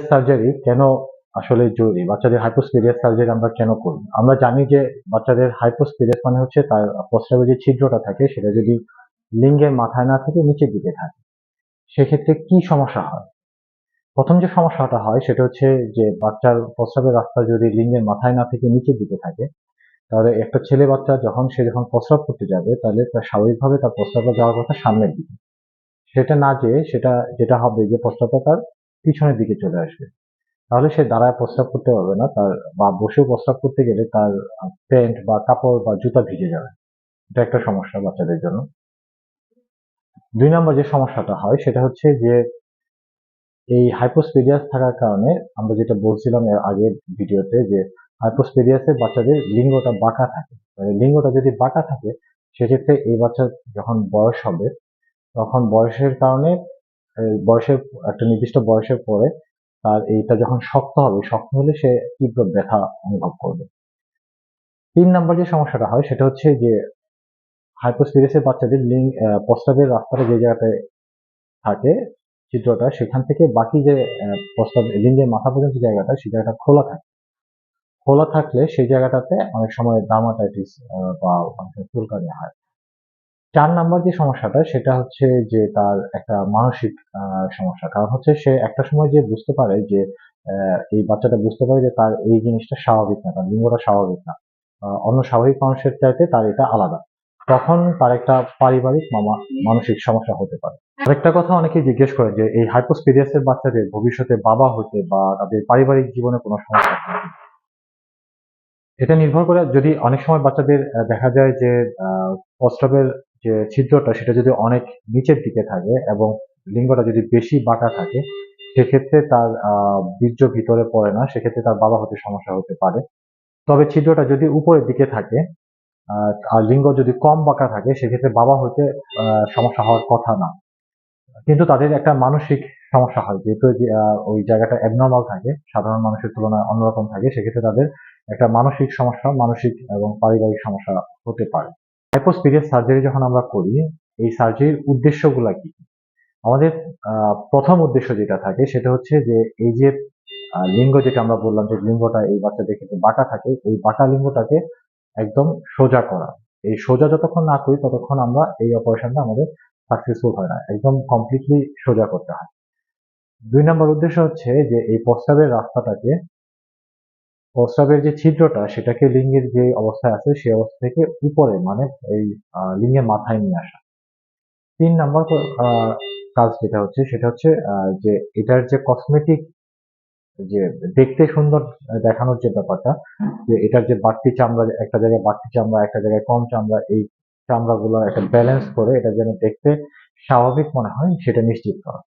Surgery কেন আসলে জরুরি? বাচ্চাদের হাইপোস্পিরিয়াস সার্জারি আমরা কেন করি আমরা জানি যে বাচ্চাদের হাইপোস্পিরিয়াস মানে হচ্ছে তার প্রস্রাবের যে ছিদ্রটা থাকে, সেটা যদি লিঙ্গের মাথায় না থেকে, নিচের দিকে থাকে। সেক্ষেত্রে কি সমস্যা হয়? প্রথম যে সমস্যাটা হয়, সেটা হচ্ছে যে বাচ্চার প্রস্রাবের রাস্তা যদি লিঙ্গের মাথায় না থেকে নিচের দিকে থাকে, তাহলে একটা ছেলে বাচ্চা যখন সে যখন প্রস্রাব করতে যাবে, তাহলে তার স্বাভাবিকভাবে তার প্রস্রাবটা যাওয়ার কথা সামনের দিকে। সেটা না যেয়ে সেটা যেটা হবে যে প্রস্রাবটা তার পিছনের দিকে চলে আসবে। তাহলে সে দাঁড়ায় প্রস্রাব করতে পারবে না, তার বা বসেও প্রস্রাব করতে গেলে তার প্যান্ট বা কাপড় বা জুতা ভিজে যাবে। এটা একটা সমস্যা বাচ্চাদের জন্য। দুই নম্বর যে সমস্যাটা হয়, সেটা হচ্ছে যে এই হাইপোস্পেডিয়াস থাকার কারণে আমরা যেটা বলছিলাম এর আগের ভিডিওতে যে হাইপোস্পেডিয়াসে বাচ্চাদের লিঙ্গটা বাঁকা থাকে। মানে লিঙ্গটা যদি বাঁকা থাকে, সেক্ষেত্রে এই বাচ্চা যখন বয়স হবে, তখন বয়সের কারণে বয়সের, একটা নির্দিষ্ট বয়সের পরে তার এইটা যখন শক্ত হবে, শক্ত হলে সে তীব্র ব্যথা অনুভব করবে। তিন নাম্বার যে সমস্যাটা হয়, সেটা হচ্ছে যে হাইপোস্পিরিয়াসের বাচ্চাদের লিঙ্গ প্রস্তাবের রাস্তাটা যে জায়গাটায় থাকে চিত্রটা, সেখান থেকে বাকি যে প্রস্তাব লিঙ্গের মাথা পর্যন্ত জায়গাটা সেই জায়গাটা খোলা থাকে। খোলা থাকলে সেই জায়গাটাতে অনেক সময় ডার্মাটাইটিস বা অনেক চুলকানি হয়। চার নাম্বার যে সমস্যাটা, সেটা হচ্ছে যে তার একটা মানসিক সমস্যা। কারণ হচ্ছে সে একটা সময় যে বুঝতে পারে যে এই বাচ্চাটা বুঝতে পারে যে তার এই জিনিসটা স্বাভাবিক না, তার লিঙ্গটা স্বাভাবিক না। অন্য স্বাভাবিক মানুষের চাইতে তার এটা আলাদা। তখন তার একটা পারিবারিক মানসিক সমস্যা হতে পারে। আরেকটা কথা অনেকে জিজ্ঞেস করে যে, এই হাইপোস্পিরিয়াসের বাচ্চাদের ভবিষ্যতে বাবা হতে বা তাদের পারিবারিক জীবনে কোনো সমস্যা এটা নির্ভর করে যদি অনেক সময় বাচ্চাদের দেখা যায় যে প্রস্রাবের যে ছিদ্রটা সেটা যদি অনেক নিচের দিকে থাকে এবং লিঙ্গটা যদি বেশি বাঁকা থাকে, সেক্ষেত্রে তার বীর্য ভিতরে পড়ে না, সেক্ষেত্রে তার বাবা হতে সমস্যা হতে পারে। তবে ছিদ্রটা যদি উপরের দিকে থাকে আর লিঙ্গ যদি কম বাঁকা থাকে, সেক্ষেত্রে বাবা হতে সমস্যা হওয়ার কথা না। কিন্তু তাদের একটা মানসিক সমস্যা হয়। যেহেতু ওই জায়গাটা অ্যাবনর্মাল থাকে, সাধারণ মানুষের তুলনায় অন্যরকম থাকে, সেক্ষেত্রে তাদের একটা মানসিক সমস্যা, মানসিক এবং পারিবারিক সমস্যা হতে পারে। হাইপোস্পিরিয়াস সার্জারি যখন আমরা করি, এই সার্জারির উদ্দেশ্যগুলো কি? আমাদের প্রথম উদ্দেশ্য যেটা থাকে সেটা হচ্ছে যে এই যে লিঙ্গ যেটা আমরা বললাম যে লিঙ্গটা এই বাচ্চাদের ক্ষেত্রে বাঁকা থাকে, এই বাঁকা লিঙ্গটাকে একদম সোজা করা। এই সোজা যতক্ষণ না করি ততক্ষণ আমরা এই অপারেশনটা আমাদের সাকসেসফুল হয় না, একদম কমপ্লিটলি সোজা করতে হয়। দুই নম্বর উদ্দেশ্য হচ্ছে যে এই প্রস্তাবের রাস্তাটাকে প্রস্রাবের যে ছিদ্রটা, সেটাকে লিঙ্গের যে অবস্থায় আছে সেই অবস্থা থেকে উপরে মানে এই লিঙ্গের মাথায় নিয়ে আসা। তিন নম্বর কাজ যেটা হচ্ছে, সেটা হচ্ছে যে এটার যে কসমেটিক যে দেখতে সুন্দর দেখানোর যে ব্যাপারটা, যে এটার যে বাড়তি চামড়া, একটা জায়গায় বাড়তি চামড়া, একটা জায়গায় কম চামড়া, এই চামড়াগুলো একটা ব্যালেন্স করে এটা যেন দেখতে স্বাভাবিক মনে হয়, সেটা নিশ্চিত করা।